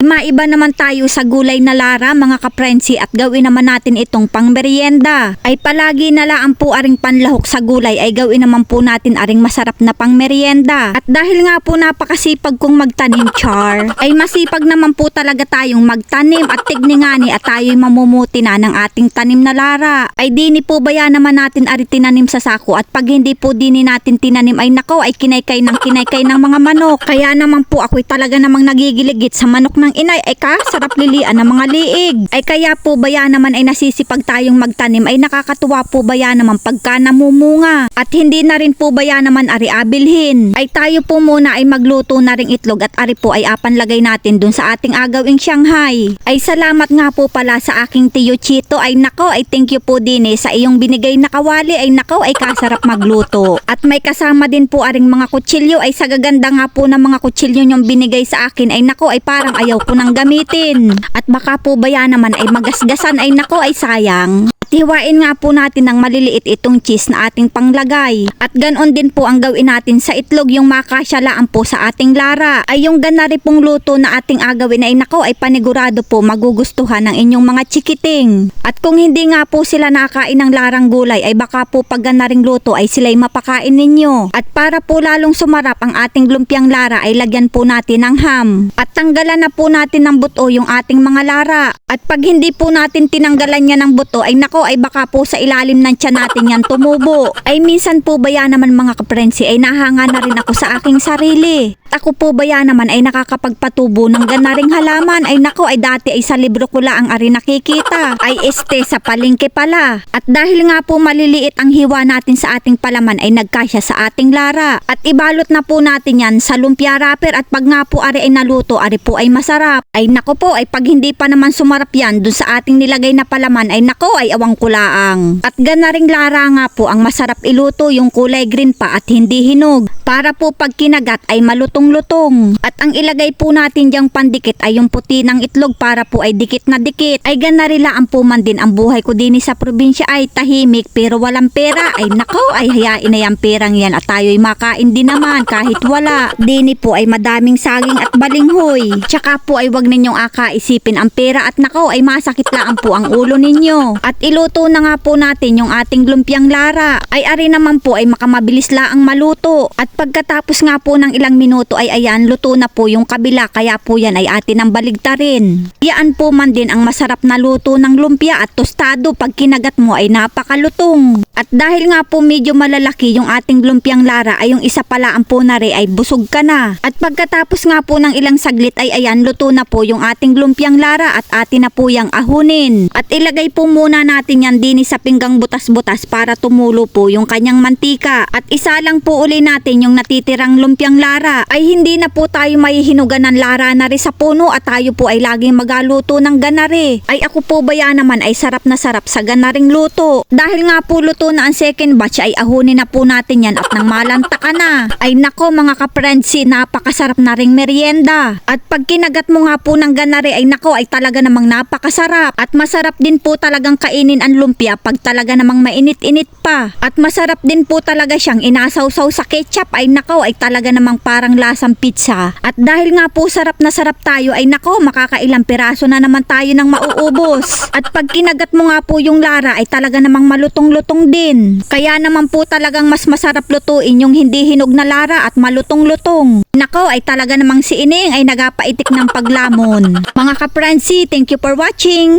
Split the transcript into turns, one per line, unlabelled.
Maiba naman tayo sa gulay na lara mga kaprensi at gawin naman natin itong pangmerienda. Ay palagi na lang po aring panlahok sa gulay ay gawin naman po natin aring masarap na pangmerienda. At dahil nga po napakasipag kong magtanim char, ay masipag naman po talaga tayong magtanim at tigningani at tayo'y mamumuti na ng ating tanim na lara. Ay dini po baya naman natin ari tinanim sa sako at pag hindi po dini natin tinanim ay nako ay kinaykay ng kinaykay ng mga manok. Kaya naman po ako'y talaga namang nagigiligit sa manok ng inay ay ka sarap lilian ng mga liig. Ay kaya po baya naman ay nasisipag tayong magtanim ay nakakatuwa po baya naman pagka namumunga. At hindi na rin po baya naman ari abilhin. Ay tayo po muna ay magluto na ring itlog at ari po ay apan lagay natin dun sa ating agawing Shanghai. Ay salamat nga po pala sa aking tiyo Chito ay nako ay thank you po din eh sa iyong binigay na kawali ay nako ay kasarap magluto. At may kasama din po aring mga kutsilyo ay sa gaganda nga po ng mga kutsilyo niyong binigay sa akin ay nako ay parang ayaw ko nang gamitin. At baka po baya naman ay magasgasan ay nako ay sayang. At hiwain nga po natin ng maliliit itong cheese na ating panglagay. At ganon din po ang gawin natin sa itlog yung makasyalaan po sa ating lara. Ay yung ganari pong luto na ating agawin ay nako ay panigurado po magugustuhan ng inyong mga chikiting. At kung hindi nga po sila nakain ng larang gulay ay baka po pag ganaring luto ay sila'y mapakain ninyo. At para po lalong sumarap ang ating lumpiang lara ay lagyan po natin ng ham. At tanggalan na po natin ng buto yung ating mga lara. At pag hindi po natin tinanggalan niya ng buto ay nako ay baka po sa ilalim ng tiyan natin yan tumubo. Ay minsan po baya naman mga kaprensi ay nahanga na rin ako sa aking sarili. Ako po baya naman ay nakakapagpatubo ng ganaring halaman ay nako ay dati ay sa libro ko lang ang ari nakikita. Ay este sa palengke pala. At dahil nga po maliliit ang hiwa natin sa ating palaman ay nagkasya sa ating lara. At ibalot na po natin yan sa lumpia wrapper at pag nga po ari ay naluto ari po ay masarap. Ay nako po ay pag hindi pa naman sumarap yan dun sa ating nilagay na palaman ay nako ay awang kulaang. At ganaring lara nga po ang masarap iluto yung kulay green pa at hindi hinog. Para po pag kinagat ay malutong-lutong. At ang ilagay po natin diyang pandikit ay yung puti ng itlog para po ay dikit na dikit. Ay ganarila ang puman din ang buhay ko din sa probinsya ay tahimik pero walang pera. Ay nako ay hayain na yung perang yan at tayo'y makain din naman kahit wala. Dini po ay madaming saging at balinghoy. Tsaka po ay wag ninyong akaisipin ang pera at nako ay masakit lang po ang ulo ninyo. At iluto na nga po natin yung ating lumpiang lara. Ay ari naman po ay makamabilis lang ang maluto. At pagkatapos nga po ng ilang minuto ay ayan luto na po yung kabila kaya po yan ay atin ang baligtarin. Yaan po man din ang masarap na luto ng lumpia at tostado pag kinagat mo ay napakalutong. At dahil nga po medyo malalaki yung ating lumpiang lara ay yung isa pala ang punare ay busog ka na. At pagkatapos nga po ng ilang saglit ay ayan luto na po yung ating lumpiang lara at atin na po yung ahunin. At ilagay po muna natin yan din sa pinggang butas-butas para tumulo po yung kanyang mantika. At isa lang po uli natin yung natitirang lumpiang lara ay hindi na po tayo mahihinugan ng lara na rin sa puno at tayo po ay laging magaluto ng ganare. Ay ako po baya naman ay sarap na sarap sa ganaring luto. Dahil nga po luto na ang second batch ay ahunin na po natin yan at nang malanta ka na. Ay nako mga kaprensi, napakasarap na ring merienda. At pag kinagat mo nga po ng ganare ay nako ay talaga namang napakasarap. At masarap din po talagang kainin ang lumpia pag talaga namang mainit-init pa. At masarap din po talaga siyang inasawsaw sa ketchup ay nako ay talaga namang parang lasang pizza. At dahil nga po sarap na sarap tayo ay nako makakailang piraso na naman tayo ng mauubos. At pag kinagat mo nga po yung lara ay talaga namang malutong-lutong din. Kaya naman po talagang mas masarap lutuin yung hindi hinog na lara at malutong-lutong. Nako ay talaga namang si Ining ay nagapaitik ng paglamon. Mga kapransi, thank you for watching.